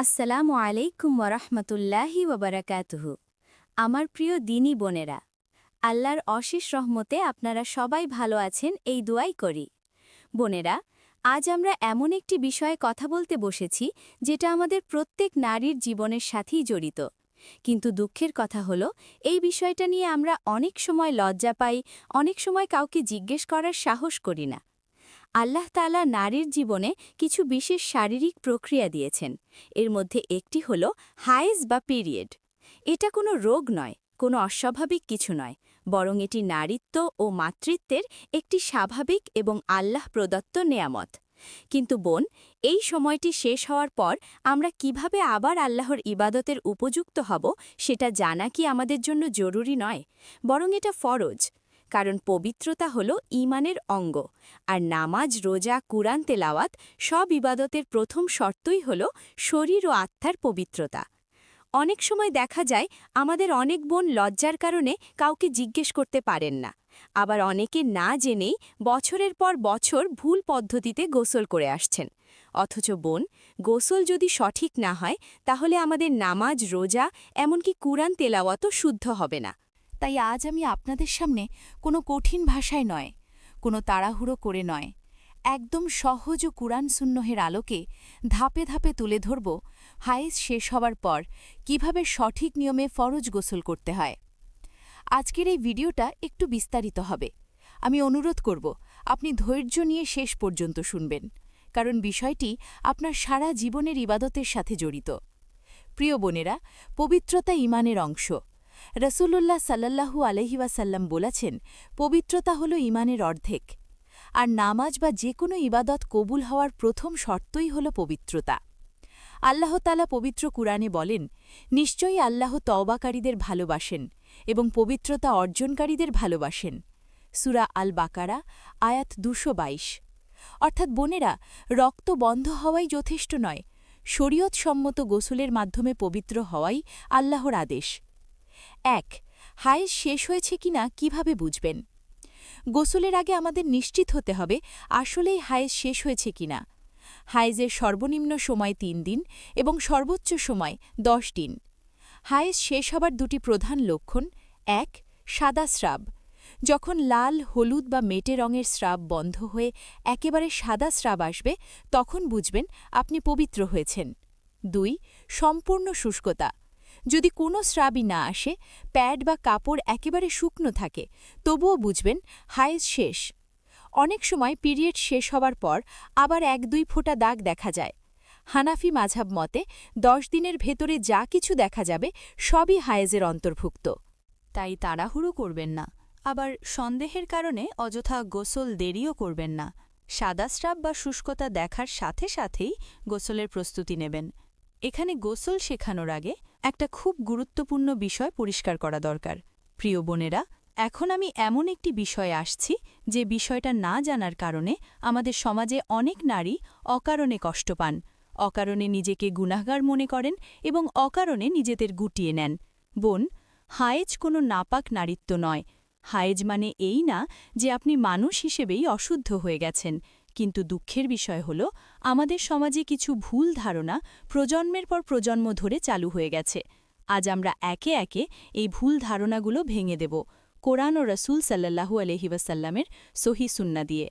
আসসালামু আলাইকুম ওরহমতুল্লাহি ওবরাকাতুহু আমার প্রিয় দিনী বোনেরা, আল্লাহর অশেষ রহমতে আপনারা সবাই ভালো আছেন, এই দুয়াই করি। বোনেরা, আজ আমরা এমন একটি বিষয়ে কথা বলতে বসেছি, যেটা আমাদের প্রত্যেক নারীর জীবনের সাথেই জড়িত। কিন্তু দুঃখের কথা হলো, এই বিষয়টা নিয়ে আমরা অনেক সময় লজ্জা পাই, অনেক সময় কাউকে জিজ্ঞেস করার সাহস করি না। আল্লাহ তালা নারীর জীবনে কিছু বিশেষ শারীরিক প্রক্রিয়া দিয়েছেন। এর মধ্যে একটি হল হাইজ বা পিরিয়ড। এটা কোনো রোগ নয়, কোনো অস্বাভাবিক কিছু নয়, বরং এটি নারীত্ব ও মাতৃত্বের একটি স্বাভাবিক এবং আল্লাহ প্রদত্ত নেয়ামত। কিন্তু বোন, এই সময়টি শেষ হওয়ার পর আমরা কীভাবে আবার আল্লাহর ইবাদতের উপযুক্ত হব সেটা জানা কি আমাদের জন্য জরুরি নয়, বরং এটা ফরজ। কারণ পবিত্রতা হল ঈমানের অঙ্গ, আর নামাজ, রোজা, কুরআন, তেলাওয়াত সব ইবাদতের প্রথম শর্তই হল শরীর ও আত্মার পবিত্রতা। অনেক সময় দেখা যায় আমাদের অনেক বোন লজ্জার কারণে কাউকে জিজ্ঞেস করতে পারেন না। আবার অনেকে না জেনেই বছরের পর বছর ভুল পদ্ধতিতে গোসল করে আসছেন। অথচ বোন, গোসল যদি সঠিক না হয়, তাহলে আমাদের নামাজ, রোজা, এমনকি কুরআন, তেলাওয়াতও শুদ্ধ হবে না। তাই আজ আমি আপনাদের সামনে কোনো কঠিন ভাষায় নয়, কোনো তাড়াহুড়ো করে নয়। একদম সহজ ও কুরআন সুন্নহের আলোকে ধাপে ধাপে তুলে ধরব হাইজ শেষ হবার পর কীভাবে সঠিক নিয়মে ফরজ গোসল করতে হয়। আজকের এই ভিডিওটা একটু বিস্তারিত হবে। আমি অনুরোধ করব, আপনি ধৈর্য নিয়ে শেষ পর্যন্ত শুনবেন, কারণ বিষয়টি আপনার সারা জীবনের ইবাদতের সাথে জড়িত। প্রিয় বোনেরা, পবিত্রতা ইমানের অংশ। রসুল্লাহ সাল্লাল্লাহু আলহিওয়াসাল্লাম বলেছেন, পবিত্রতা হল ইমানের অর্ধেক। আর নামাজ বা যে কোনো ইবাদত কবুল হওয়ার প্রথম শর্তই হল পবিত্রতা। আল্লাহ তালা পবিত্র কুরআনে বলেন, নিশ্চয়ই আল্লাহ তওবাকারীদের ভালোবাসেন এবং পবিত্রতা অর্জনকারীদের ভালোবাসেন। সুরা আল বাকারা আয়াত দুশো অর্থাৎ বোনেরা, রক্ত বন্ধ হওয়াই যথেষ্ট নয়, শরীয়তসম্মত গোসলের মাধ্যমে পবিত্র হওয়াই আল্লাহর আদেশ। এক হায়েজ শেষ হয়েছে কিনা, কীভাবে বুঝবেন? গোসলের আগে আমাদের নিশ্চিত হতে হবে, আসলেই হায়েজ শেষ হয়েছে কিনা। হায়েজের সর্বনিম্ন সময় তিন দিন এবং সর্বোচ্চ সময় দশ দিন। হায়েজ শেষ হবার দুটি প্রধান লক্ষণ, এক, সাদা স্রাব। যখন লাল, হলুদ বা মেটে রঙের স্রাব বন্ধ হয়ে একেবারে সাদা স্রাব আসবে, তখন বুঝবেন আপনি পবিত্র হয়েছেন। দুই, সম্পূর্ণ শুষ্কতা। যদি কোনো স্রাবই না আসে, প্যাড বা কাপড় একেবারে শুকনো থাকে, তবুও বুঝবেন হায়েজ শেষ। অনেক সময় পিরিয়ড শেষ হবার পর আবার এক দুই ফোঁটা দাগ দেখা যায়। হানাফি মাঝাব মতে, দশ দিনের ভেতরে যা কিছু দেখা যাবে সবই হায়েজের অন্তর্ভুক্ত। তাই তাড়াহুড়ো করবেন না। আবার সন্দেহের কারণে অযথা গোসল দেরিও করবেন না। সাদা স্রাব বা শুষ্কতা দেখার সাথে সাথেই গোসলের প্রস্তুতি নেবেন। এখানে গোসল শেখানোর আগে একটা খুব গুরুত্বপূর্ণ বিষয় পরিষ্কার করা দরকার। প্রিয় বোনেরা, এখন আমি এমন একটি বিষয়ে আসছি যে বিষয়টা না জানার কারণে আমাদের সমাজে অনেক নারী অকারণে কষ্ট পান। অকারণে নিজেকে গুনাহগার মনে করেন এবং অকারণে নিজেদের গুটিয়ে নেন। বোন, হায়েজ কোনো নাপাক নারীত্ব নয়। হায়েজ মানে এই না যে আপনি মানুষ হিসেবেই অশুদ্ধ হয়ে গেছেন। কিন্তু দুঃখের বিষয় হল, আমাদের সমাজে কিছু ভুল ধারণা প্রজন্মের পর প্রজন্ম ধরে চালু হয়ে গেছে। আজ আমরা একে একে এই ভুল ধারণাগুলো ভেঙে দেব, কোরআন ও রসুল সাল্লাহু আলহিবাসাল্লামের সহি সুন্না দিয়ে।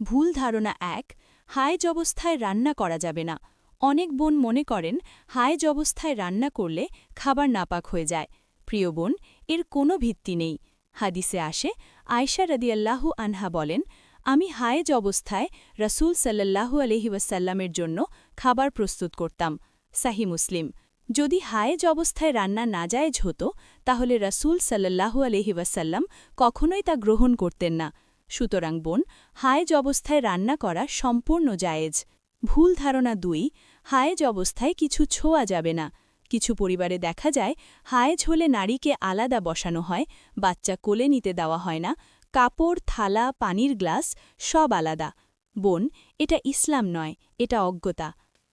ভুল ধারণা এক হায়েজ অবস্থায় রান্না করা যাবে না। অনেক বোন মনে করেন হায়েজ অবস্থায় রান্না করলে খাবার নাপাক হয়ে যায়। প্রিয় বোন, এর কোনো ভিত্তি নেই। হাদিসে আসে আয়সা রদিয়াল্লাহু আনহা বলেন আমি হায়েজ অবস্থায় রসুল সাল্লাহু আলহি ওয়াসাল্লামের জন্য খাবার প্রস্তুত করতাম, সাহি মুসলিম। যদি হায়েজ অবস্থায় রান্না নাজায়েজ হতো, তাহলে রসুল সাল্লাহু আলহি ওয়াসাল্লাম কখনোই তা গ্রহণ করতেন না। সুতরাং বোন, হায়েজ অবস্থায় রান্না করা সম্পূর্ণ জায়েজ। ভুল ধারণা দুই, হায়েজ অবস্থায় কিছু ছোঁয়া যাবে না। কিছু পরিবারে দেখা যায়, হায়েজ হলে নারীকে আলাদা বসানো হয়, বাচ্চা কোলে নিতে দেওয়া হয় না কাপড়, থালা, পানির গ্লাস সব আলাদা। বোন, এটা ইসলাম নয়, এটা অজ্ঞতা।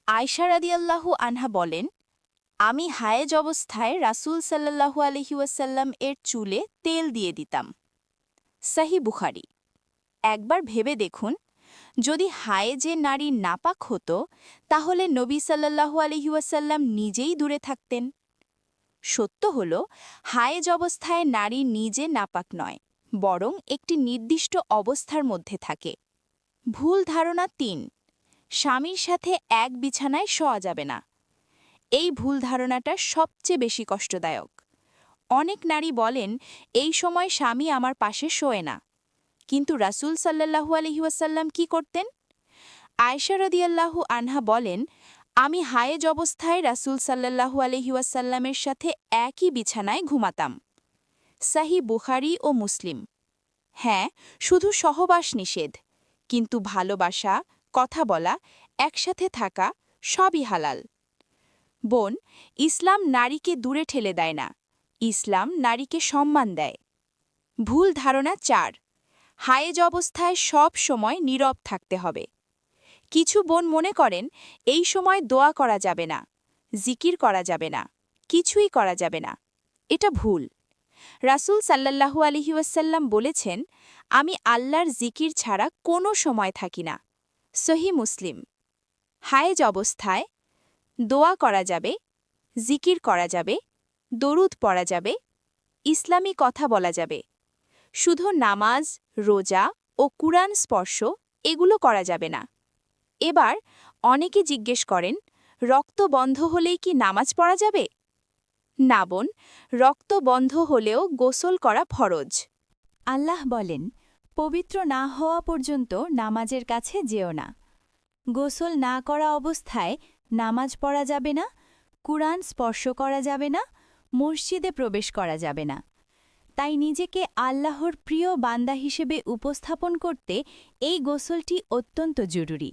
আয়সা রাদিয়াল্লাহু আনহা বলেন, আমি হায়েজ অবস্থায় রাসুল সাল্লাহু আলহিউসাল্লাম এর চুলে তেল দিয়ে দিতাম। সাহি বুখারি। একবার ভেবে দেখুন, যদি হায়েজে নারী নাপাক হতো, তাহলে নবী সাল্লাল্লাহু আলহিউসাল্লাম নিজেই দূরে থাকতেন। সত্য হল, হায়েজ অবস্থায় নারী নিজে নাপাক নয় বরং একটি নির্দিষ্ট অবস্থার মধ্যে থাকে। ভুল ধারণা তিন, স্বামীর সাথে এক বিছানায় শোয়া যাবে না। এই ভুল ধারণাটা সবচেয়ে বেশি কষ্টদায়ক। অনেক নারী বলেন, এই সময় স্বামী আমার পাশে শোয় না। কিন্তু রাসূল সাল্লাল্লাহু আলহিউসাল্লাম কি করতেন? আয়সা রদিয়াল্লাহু আনহা বলেন, আমি হায়েজ অবস্থায় রাসূল সাল্লাল্লাহু আলহিউসাল্লামের সাথে একই বিছানায় ঘুমাতাম। সাহি বুখারি ও মুসলিম। হ্যাঁ শুধু সহবাস নিষেধ, কিন্তু ভালোবাসা, কথা বলা, একসাথে থাকা সবই হালাল। বোন, ইসলাম নারীকে দূরে ঠেলে দেয় না, ইসলাম নারীকে সম্মান দেয়। ভুল ধারণা চার, হায়েজ অবস্থায় সব সময় নীরব থাকতে হবে। কিছু বোন মনে করেন, এই সময় দোয়া করা যাবে না, জিকির করা যাবে না, কিছুই করা যাবে না, এটা ভুল। রাসূল সাল্লাল্লাহু আলহিউসাল্লাম বলেছেন, আমি আল্লাহর জিকির ছাড়া কোনো সময় থাকি না। সহি মুসলিম। হায়েজ অবস্থায় দোয়া করা যাবে, জিকির করা যাবে, দরুদ পড়া যাবে, ইসলামী কথা বলা যাবে। শুধু নামাজ, রোজা ও কুরআন স্পর্শ এগুলো করা যাবে না। এবার অনেকে জিজ্ঞেস করেন, রক্ত বন্ধ হলেই কি নামাজ পড়া যাবে? না বোন, রক্ত বন্ধ হলেও গোসল করা ফরজ। আল্লাহ বলেন, পবিত্র না হওয়া পর্যন্ত নামাজের কাছে যেও না। গোসল না করা অবস্থায় নামাজ পড়া যাবে না, কুরআন স্পর্শ করা যাবে না, মসজিদে প্রবেশ করা যাবে না। তাই নিজেকে আল্লাহর প্রিয় বান্দা হিসেবে উপস্থাপন করতে এই গোসলটি অত্যন্ত জরুরি।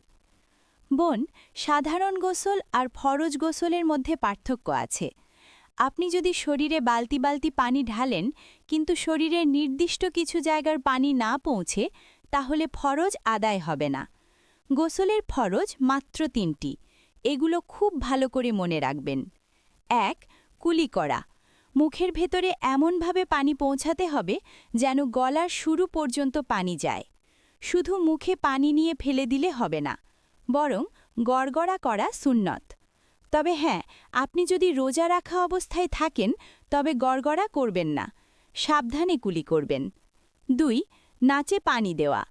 বোন, সাধারণ গোসল আর ফরজ গোসলের মধ্যে পার্থক্য আছে। আপনি যদি শরীরে বালতি বালতি পানি ঢালেন, কিন্তু শরীরের নির্দিষ্ট কিছু জায়গার পানি না পৌঁছে, তাহলে ফরজ আদায় হবে না। গোসলের ফরজ মাত্র তিনটি। এগুলো খুব ভালো করে মনে রাখবেন। এক, কুলি করা। মুখের ভেতরে এমনভাবে পানি পৌঁছাতে হবে যেন গলার শুরু পর্যন্ত পানি যায়। শুধু মুখে পানি নিয়ে ফেলে দিলে হবে না, বরং গড়গড়া করা সুন্নত। তবে হ্যাঁ আপনি যদি রোজা রাখা অবস্থায় থাকেন, তবে গড়গড়া করবেন না। সাবধানে কুলি করবেন। দুই, নাচে পানি দেওয়া।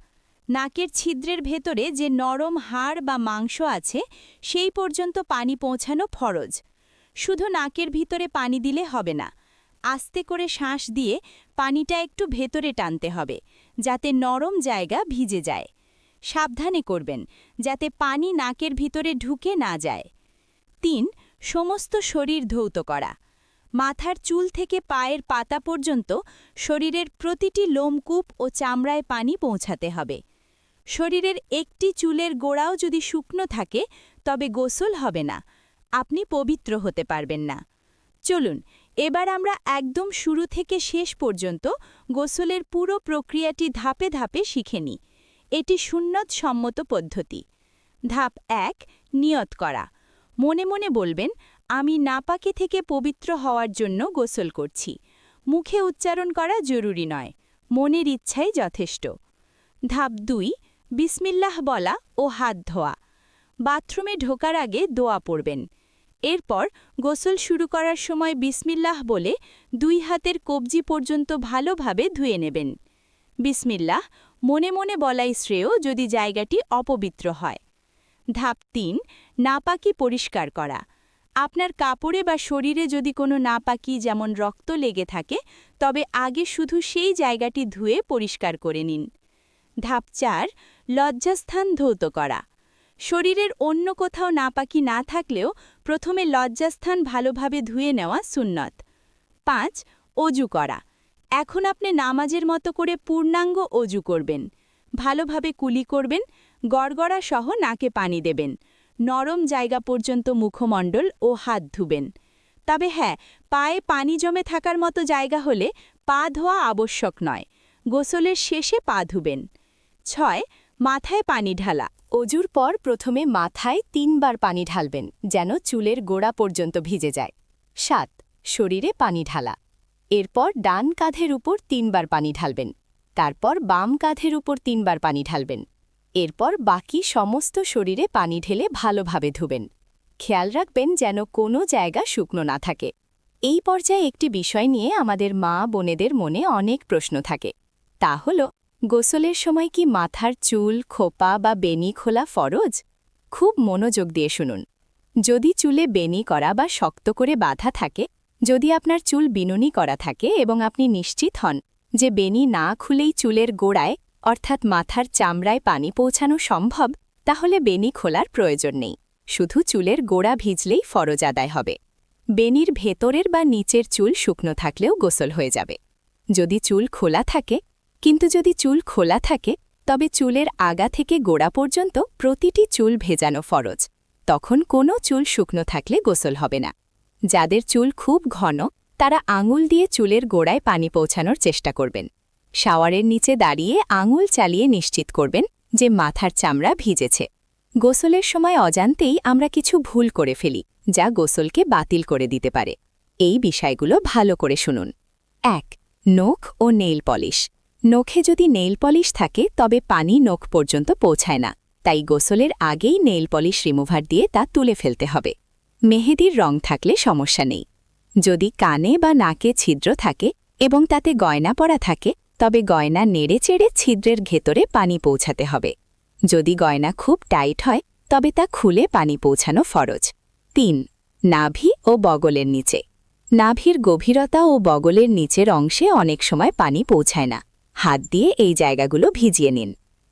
নাকের ছিদ্রের ভেতরে যে নরম হাড় বা মাংস আছে, সেই পর্যন্ত পানি পৌঁছানো ফরজ। শুধু নাকের ভিতরে পানি দিলে হবে না। আস্তে করে শ্বাস দিয়ে পানিটা একটু ভেতরে টানতে হবে, যাতে নরম জায়গা ভিজে যায়। সাবধানে করবেন, যাতে পানি নাকের ভিতরে ঢুকে না যায়। তিন, সমস্ত শরীর ধৌত করা। মাথার চুল থেকে পায়ের পাতা পর্যন্ত শরীরের প্রতিটি লোমকূপ ও চামড়ায় পানি পৌঁছাতে হবে। শরীরের একটি চুলের গোড়াও যদি শুকনো থাকে, তবে গোসল হবে না। আপনি পবিত্র হতে পারবেন না। চলুন, এবার আমরা একদম শুরু থেকে শেষ পর্যন্ত গোসলের পুরো প্রক্রিয়াটি ধাপে ধাপে শিখে নিই। এটি সুন্নত সম্মত পদ্ধতি। ধাপ এক, নিয়ত করা। মনে মনে বলবেন, আমি নাপাকে থেকে পবিত্র হওয়ার জন্য গোসল করছি। মুখে উচ্চারণ করা জরুরি নয়। মনের ইচ্ছাই যথেষ্ট। ধাপ দুই, বিসমিল্লাহ বলা ও হাত ধোয়া। বাথরুমে ঢোকার আগে দোয়া পড়বেন। এরপর গোসল শুরু করার সময় বিসমিল্লাহ বলে দুই হাতের কবজি পর্যন্ত ভালোভাবে ধুয়ে নেবেন। বিসমিল্লাহ মনে মনে বলাই শ্রেয় যদি জায়গাটি অপবিত্র হয়। ধাপ তিন নাপাকি পরিষ্কার করা। আপনার কাপড়ে বা শরীরে যদি কোনো নাপাকি যেমন রক্ত লেগে থাকে, তবে আগে শুধু সেই জায়গাটি ধুয়ে পরিষ্কার করে নিন। ধাপ চার, লজ্জাস্থান ধৌত করা। শরীরের অন্য কোথাও নাপাকি না থাকলেও প্রথমে লজ্জাস্থান ভালোভাবে ধুয়ে নেওয়া সুন্নত। পাঁচ, অজু করা। এখন আপনি নামাজের মতো করে পূর্ণাঙ্গ অজু করবেন। ভালোভাবে কুলি করবেন গড়গড়া সহ নাকে পানি দেবেন। নরম জায়গা পর্যন্ত মুখমণ্ডল ও হাত ধুবেন। তবে হ্যাঁ পায়ে পানি জমে থাকার মতো জায়গা হলে পা ধোয়া আবশ্যক নয়, গোসলের শেষে পা ধুবেন। ছয়, মাথায় পানি ঢালা। অজুর পর প্রথমে মাথায় তিনবার পানি ঢালবেন, যেন চুলের গোড়া পর্যন্ত ভিজে যায়। সাত, শরীরে পানি ঢালা। এরপর ডান কাঁধের উপর তিনবার পানি ঢালবেন। তারপর বাম কাঁধের উপর তিনবার পানি ঢালবেন। এরপর বাকি সমস্ত শরীরে পানি ঢেলে ভালোভাবে ধুবেন। খেয়াল রাখবেন যেন কোনো জায়গা শুকনো না থাকে। এই পর্যায়ে একটি বিষয় নিয়ে আমাদের মা বোনেদের মনে অনেক প্রশ্ন থাকে। তা হল, গোসলের সময় কি মাথার চুল, খোপা বা বেনি খোলা ফরজ? খুব মনোযোগ দিয়ে শুনুন। যদি চুলে বেনি করা বা শক্ত করে বাঁধা থাকে, যদি আপনার চুল বিনুনি করা থাকে এবং আপনি নিশ্চিত হন যে বেনি না খুলেই চুলের গোড়ায় অর্থাৎ মাথার চামড়ায় পানি পৌঁছানো সম্ভব, তাহলে বেনি খোলার প্রয়োজন নেই। শুধু চুলের গোড়া ভিজলেই ফরজ আদায় হবে। বেনির ভেতরের বা নিচের চুল শুকনো থাকলেও গোসল হয়ে যাবে। যদি চুল খোলা থাকে, কিন্তু যদি চুল খোলা থাকে, তবে চুলের আগা থেকে গোড়া পর্যন্ত প্রতিটি চুল ভেজানো ফরজ। তখন কোনো চুল শুকনো থাকলে গোসল হবে না। যাদের চুল খুব ঘন, তারা আঙুল দিয়ে চুলের গোড়ায় পানি পৌঁছানোর চেষ্টা করবেন। শাওয়ারের নিচে দাঁড়িয়ে আঙুল চালিয়ে নিশ্চিত করবেন যে মাথার চামড়া ভিজেছে। গোসলের সময় অজান্তেই আমরা কিছু ভুল করে ফেলি, যা গোসলকে বাতিল করে দিতে পারে। এই বিষয়গুলো ভালো করে শুনুন। এক, নখ ও নেইল পলিশ। নখে যদি নেইল পলিশ থাকে, তবে পানি নখ পর্যন্ত পৌঁছায় না। তাই গোসলের আগেই নেইল পলিশ রিমুভার দিয়ে তা তুলে ফেলতে হবে। মেহেদির রং থাকলে সমস্যা নেই। যদি কানে বা নাকে ছিদ্র থাকে এবং তাতে গয়না পরা থাকে তবে গয়না নেড়ে চেড়ে ছিদ্রের ভেতরে পানি পৌঁছাতে হবে। যদি গয়না খুব টাইট হয়, তবে তা খুলে পানি পৌঁছানো ফরজ। তিন, নাভি ও বগলের নিচে। নাভির গভীরতা ও বগলের নিচের অংশে অনেক সময় পানি পৌঁছায় না। হাত দিয়ে এই জায়গাগুলো ভিজিয়ে নিন।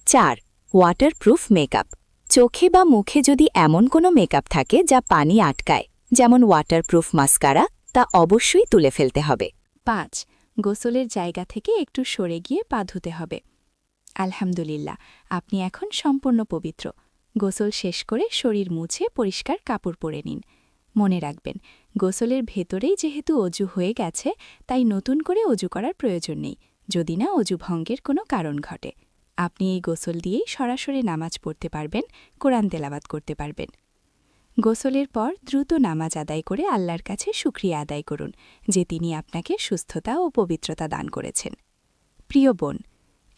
চার ওয়াটারপ্রুফ মেকআপ চোখে বা মুখে যদি এমন কোনো মেকআপ থাকে যা পানি আটকায়, যেমন ওয়াটারপ্রুফ মাস্কারা তা অবশ্যই তুলে ফেলতে হবে। পাঁচ গোসলের জায়গা থেকে একটু সরে গিয়ে পা ধুতে হবে। আলহামদুলিল্লাহ, আপনি এখন সম্পূর্ণ পবিত্র। গোসল শেষ করে শরীর মুছে পরিষ্কার কাপড় পরে নিন। মনে রাখবেন, গোসলের ভেতরেই যেহেতু অজু হয়ে গেছে, তাই নতুন করে অজু করার প্রয়োজন নেই, যদি না অজু ভঙ্গের কোনো কারণ ঘটে। আপনি এই গোসল দিয়েই সরাসরি নামাজ পড়তে পারবেন, কোরআন তেলাবাত করতে পারবেন। গোসলের পর দ্রুত নামাজ আদায় করে আল্লাহর কাছে সুক্রিয়া আদায় করুন যে তিনি আপনাকে সুস্থতা ও পবিত্রতা দান করেছেন। প্রিয় বোন,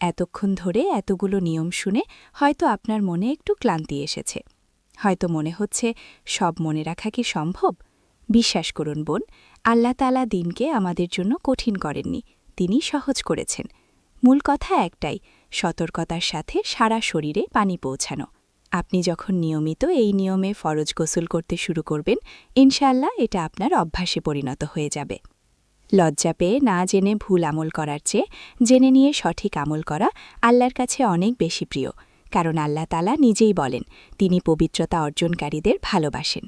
এতক্ষণ ধরে এতগুলো নিয়ম শুনে হয়তো আপনার মনে একটু ক্লান্তি এসেছে। হয়তো মনে হচ্ছে সব মনে রাখা কি সম্ভব? বিশ্বাস করুন বোন, আল্লাহ তালা দিনকে আমাদের জন্য কঠিন করেননি, তিনি সহজ করেছেন। মূল কথা একটাই, সতর্কতার সাথে সারা শরীরে পানি পৌঁছানো। আপনি যখন নিয়মিত এই নিয়মে ফরজ গোসল করতে শুরু করবেন ইনশাল্লাহ এটা আপনার অভ্যাসে পরিণত হয়ে যাবে। লজ্জা পেয়ে না জেনে ভুল আমল করার চেয়ে জেনে নিয়ে সঠিক আমল করা আল্লাহর কাছে অনেক বেশি প্রিয়, কারণ আল্লাহ তালা নিজেই বলেন, তিনি পবিত্রতা অর্জনকারীদের ভালোবাসেন।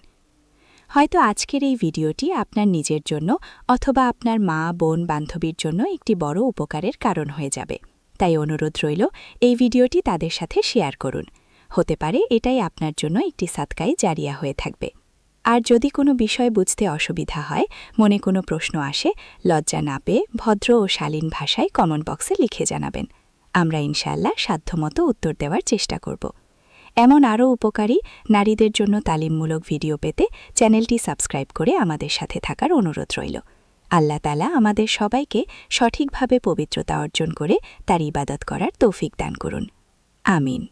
হয়তো আজকের এই ভিডিওটি আপনার নিজের জন্য অথবা আপনার মা, বোন, বান্ধবীর জন্য একটি বড় উপকারের কারণ হয়ে যাবে। তাই অনুরোধ রইল, এই ভিডিওটি তাদের সাথে শেয়ার করুন। হতে পারে, এটাই আপনার জন্য একটি সাতকাই জারিয়া হয়ে থাকবে। আর যদি কোনো বিষয় বুঝতে অসুবিধা হয়, মনে কোনো প্রশ্ন আসে, লজ্জা না পেয়ে ভদ্র ও শালীন ভাষায় কমেন্ট বক্সে লিখে জানাবেন। আমরা ইনশাআল্লাহ সাধ্যমতো উত্তর দেওয়ার চেষ্টা করব। এমন আরও উপকারী, নারীদের জন্য তালিমমূলক ভিডিও পেতে চ্যানেলটি সাবস্ক্রাইব করে আমাদের সাথে থাকার অনুরোধ রইল। আল্লাহ তালা আমাদের সবাইকে সঠিকভাবে পবিত্রতা অর্জন করে তার ইবাদত করার তৌফিক দান করুন। আমিন।